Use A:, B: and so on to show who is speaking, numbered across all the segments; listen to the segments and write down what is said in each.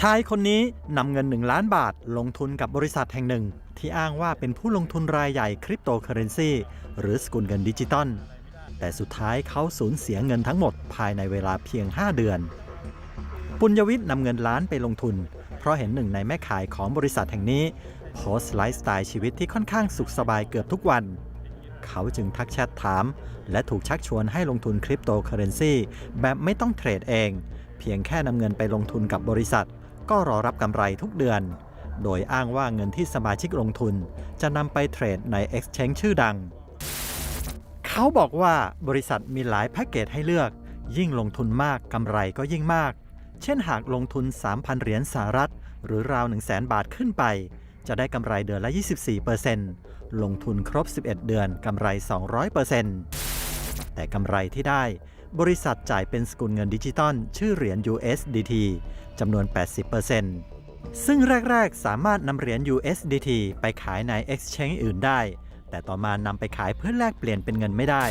A: ชายคนนี้นำเงิน 1 ล้านบาท ลงทุนกับบริษัทแห่งหนึ่ง ที่อ้างว่าเป็นผู้ลงทุนรายใหญ่คริปโตเคอเรนซีหรือสกุลเงินดิจิตอลแต่สุดท้ายเขาสูญเสียเงินทั้งหมดภายในเวลาเพียง 5 เดือน ปุญญวิทย์นำเงินล้านไปลงทุน เพราะเห็นหนึ่งในแม่ขายของบริษัทแห่งนี้ โพสต์ไลฟ์สไตล์ชีวิตที่ค่อนข้างสุขสบายเกือบทุกวัน เขาจึงทักแชทถาม และถูกชักชวนให้ลงทุนคริปโตเคอเรนซีแบบไม่ต้องเทรดเอง เพียงแค่นำเงินไปลงทุนกับบริษัท ก็รอรับกำไรทุกเดือน โดยอ้างว่าเงินที่สมาชิกลงทุน จะนำไปเทรดใน Exchange ชื่อดัง เขาบอกว่าบริษัทมีหลายแพ็กเกจให้เลือก ยิ่งลงทุนมากกำไรก็ยิ่งมาก เช่นหากลงทุน 3,000 เหรียญสหรัฐ หรือราว 1 0 0 0 0แบาทขึ้นไป จะได้กำไรเดือนละ 24%ลงทุนครบ 11 เดือนกำไร 200% แต่กำไรที่ได้ บริษัทจ่ายเป็นสกุลเงินดิจิตอลชื่อเหรียญ USDT จำนวน 80%ซึ่งแรก ๆ สามารถนำเหรียญ USDT ไปขายใน Exchange อื่นได้ แต่ต่อมานำไปขายเพื่อแลกเปลี่ยนเป็นเงินไม่ได้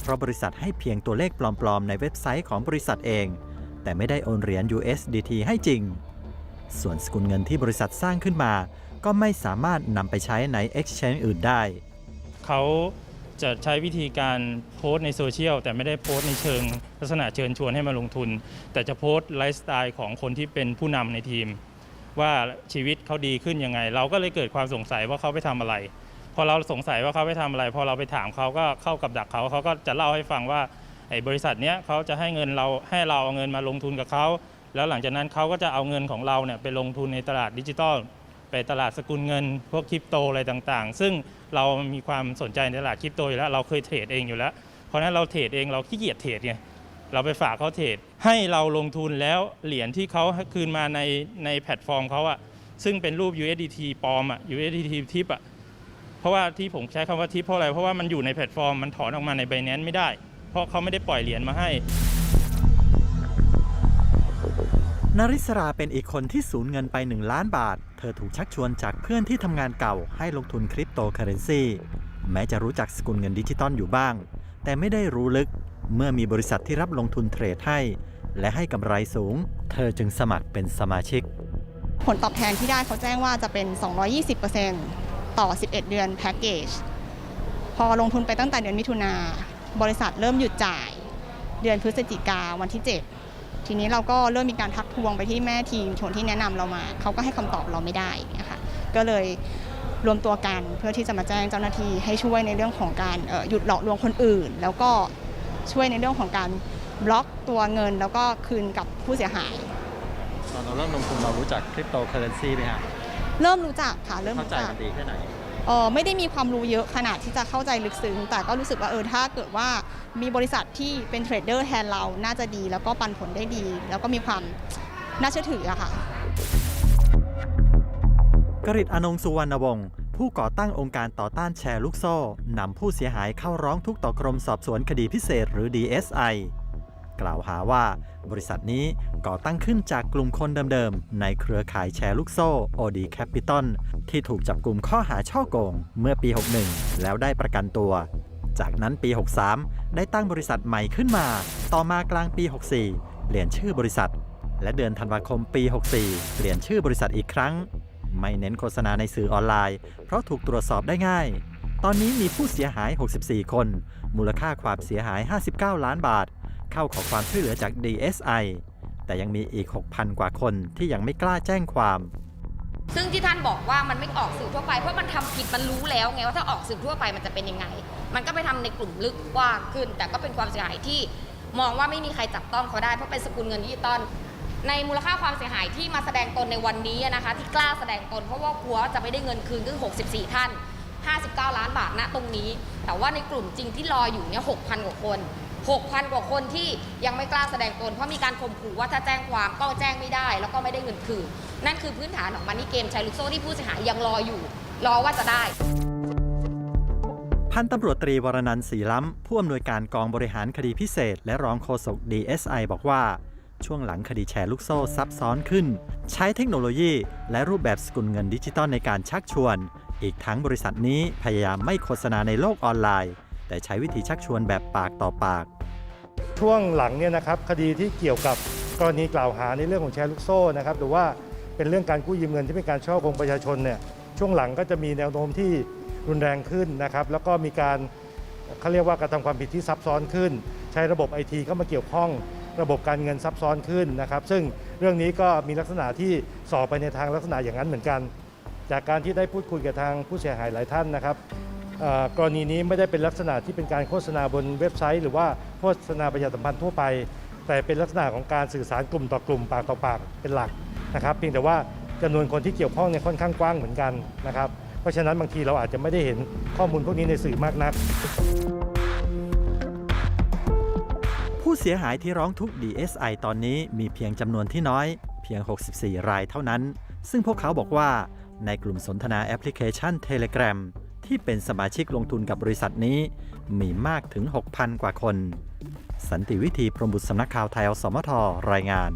A: เพราะบริษัทให้เพียงตัวเลขปลอม ๆ ในเว็บไซต์ของบริษัทเอง แต่ไม่ได้โอนเหรียญ USDT ให้จริง ส่วนสกุลเงินที่บริษัทสร้างขึ้นมา ก็ไม่สามารถนำไปใช้ใน Exchange อื่นได้
B: เขา จะใช้วิธีการโพสต์ในโซเชียลแต่ไม่ได้โพสต์ในเชิงลักษณะเชิญชวนให้มาลงทุน แต่จะโพสต์ไลฟ์สไตล์ของคนที่เป็นผู้นำในทีม ว่าชีวิตเขาดีขึ้นยังไง เราก็เลยเกิดความสงสัยว่าเขาไปทำอะไร พอเราสงสัยว่าเขาไปทำอะไร พอเราไปถามเขาก็เข้ากับดักเขาเขาก็จะเล่าให้ฟังว่าไอ้บริษัทเนี้ยเขาจะให้เงินเราให้เราเอาเงินมาลงทุนกับเขาแล้วหลังจากนั้นเขาก็จะเอาเงินของเราเนี่ยไปลงทุนในตลาดดิจิทัล ไปตลาดสกุลเงิน พวกคริปโตอะไรต่างๆ ซึ่งเรามีความสนใจในตลาดคริปโตอยู่แล้วเราเคยเทรดเองอยู่แล้ว เพราะนั้นเราเทรดเองเราขี้เกียจเทรดไงเราไปฝากเขาเทรดให้เราลงทุนแล้วเหรียญที่เขาคืนมาในในแพลตฟอร์มเขาอะซึ่งเป็นรูป USDT ปลอมอะ USDT ทิปอะเพราะว่าที่ผมใช้คำว่าทิปเพราะอะไรเพราะว่ามันอยู่ในแพลตฟอร์มมันถอนออกมาใน b บ n a n c e ไม่ได้ เพราะเขาไม่ได้ปล่อยเหรียญมาให้
A: นาริสราเป็นอีกคนที่สูญเงินไป 1 ล้านบาท เธอถูกชักชวนจากเพื่อนที่ทำงานเก่าให้ลงทุนคริปโตเคอเรนซีแม้จะรู้จักสกุลเงินดิจิตอลอยู่บ้าง แต่ไม่ได้รู้ลึก เมื่อมีบริษัทที่รับลงทุนเทรดให้ และให้กำไรสูง เธอจึงสมัครเป็นสมาชิก
C: ผลตอบแทนที่ได้เขาแจ้งว่าจะเป็น 220%ต่อ 11 เดือนแพ็กเกจ พอลงทุนไปตั้งแต่เดือนมิถุนา บริษัทเริ่มหยุดจ่าย เดือนพฤศจิกาวันที่ 7 ทีนี้เราก็เริ่มมีการทักทวงไปที่แม่ทีมชนที่แนะนำเรามา เขาก็ให้คำตอบเราไม่ได้นะคะก็เลยรวมตัวกันเพื่อที่จะมาแจ้งเจ้าหน้าที่ให้ช่วยในเรื่องของการเอ่อหยุดหลอกลวงคนอื่น แล้วก็ช่วยในเรื่องของการบล็อกตัวเงิน แล้วก็คืนกับผู้เสียหาย
A: ตอนเราเริ่มลงทุนเรารู้จักคริปโตเคอเรนซีไหมฮะ
C: เริ่มรู้จักค่ะเริ่ม
A: เข้า
C: รู้
A: ใจ
C: จัก
A: มันดีแค่ไหน
C: เออไม่ได้มีความรู้เยอะขนาดที่จะเข้าใจลึกซึ้ง แต่ก็รู้สึกว่าเออถ้าเกิดว่ามีบริษัทที่เป็นเทรดเดอร์แทนเราน่าจะดี แล้วก็ปันผลได้ดี แล้วก็มีความน่าเชื่อถืออะค่ะ
A: กริตอนงสุวรรณวงศ์ผู้ก่อตั้งองค์การต่อต้านแชร์ลูกโซ่นำผู้เสียหายเข้าร้องทุกข์ต่อกรมสอบสวนคดีพิเศษหรือ DSI กล่าวหาว่า บริษัทนี้ก่อตั้งขึ้นจากกลุ่มคนเดิมๆ ในเครือข่ายแชร์ลูกโซ่ OD Capital ที่ถูกจับกลุ่มข้อหาช่อโกง เมื่อปี 61 แล้วได้ประกันตัว จากนั้นปี 63 ได้ตั้งบริษัทใหม่ขึ้นมา ต่อมากลางปี 64 เปลี่ยนชื่อบริษัท และเดือนธันวาคมปี 64 เปลี่ยนชื่อบริษัทอีกครั้ง ไม่เน้นโฆษณาในสื่อออนไลน์ เพราะถูกตรวจสอบได้ง่ายตอนนี้มีผู้เสียหาย 64 คน มูลค่าความเสียหาย 59 ล้านบาท เข้าขอความช่วยเหลือจาก DSI แต่ยังมีอีก 6,000 กว่าคนที่ยังไม่กล้าแจ้งความ
D: ซึ่งที่ท่านบอกว่ามันไม่ออกสื่อทั่วไป เพราะมันทำผิดมันรู้แล้วไงว่าถ้าออกสื่อทั่วไปมันจะเป็นยังไง มันก็ไปทำในกลุ่มลึกกว้างขึ้น แต่ก็เป็นความเสียหายที่มองว่าไม่มีใครจับต้องเขาได้เพราะเป็นสกุลเงินดิจิตอลในมูลค่าความเสียหายที่มาแสดงตนในวันนี้นะคะ ที่กล้าแสดงตนเพราะว่ากลัวจะไม่ได้เงินคืนคือ64 ท่าน 59 ล้านบาทณตรงนี้ แต่ว่าในกลุ่มจริงที่รออยู่เนี่ย6,000 กว่าคน 6,000 กว่าคนที่ยังไม่กล้าแสดงตน เพราะมีการข่มขู่ว่าถ้าแจ้งความก็แจ้งไม่ได้ แล้วก็ไม่ได้เงินคืนนั่นคือพื้นฐานของมันนี่เกมใช้ลูกโซ่ที่ผู้เสียหายยังรออยู่ รอว่าจะได้
A: พันตำรวจตรีวรนันท์ศรีล้ำ ผู้อำนวยการกองบริหารคดีพิเศษ และรองโฆษก DSI บอกว่า ช่วงหลังคดีแชร์ลูกโซ่ซับซ้อนขึ้น ใช้เทคโนโลยี และรูปแบบสกุลเงินดิจิตอลในการชักชวน อีกทั้งบริษัทนี้พยายามไม่โฆษณาในโลกออนไลน์ แต่ใช้วิธีชักชวนแบบปากต่อปาก
E: ช่วงหลังเนี่ยนะครับคดีที่เกี่ยวกับกรณีกล่าวหาในเรื่องของแชร์ลูกโซ่นะครับหรือว่าเป็นเรื่องการกู้ยืมเงินที่เป็นการช่อโกงประชาชนเนี่ยช่วงหลังก็จะมีแนวโน้มที่รุนแรงขึ้นนะครับแล้วก็มีการเขาเรียกว่ากระทำความผิดที่ซับซ้อนขึ้น ใช้ระบบไอทีเข้ามาเกี่ยวข้อง ระบบการเงินซับซ้อนขึ้นนะครับ ซึ่งเรื่องนี้ก็มีลักษณะที่สอบไปในทางลักษณะอย่างนั้นเหมือนกัน จากการที่ได้พูดคุยกับทางผู้เสียหายหลายท่านนะครับ กรณีนี้ไม่ได้เป็นลักษณะที่เป็นการโฆษณาบนเว็บไซต์ หรือว่าโฆษณาประชาสัมพันธ์ทั่วไป แต่เป็นลักษณะของการสื่อสารกลุ่มต่อกลุ่มปากต่อปากเป็นหลักนะครับเพียงแต่ว่าจำนวนคนที่เกี่ยวข้องเนี่ยค่อนข้างกว้างเหมือนกันนะครับเพราะฉะนั้นบางทีเราอาจจะไม่ได้เห็นข้อมูลพวกนี้ในสื่อมากนัก
A: ผู้เสียหายที่ร้องทุกข์ DSI ตอนนี้มีเพียงจำนวนที่น้อย เพียง 64 รายเท่านั้น ซึ่งพวกเขาบอกว่าในกลุ่มสนทนาแอปพลิเคชัน Telegram ที่เป็นสมาชิกลงทุนกับบริษัทนี้ มีมากถึง 6,000 กว่าคน สันติวิธีพรมบุตรสำนักข่าวไทยอสมทรายงาน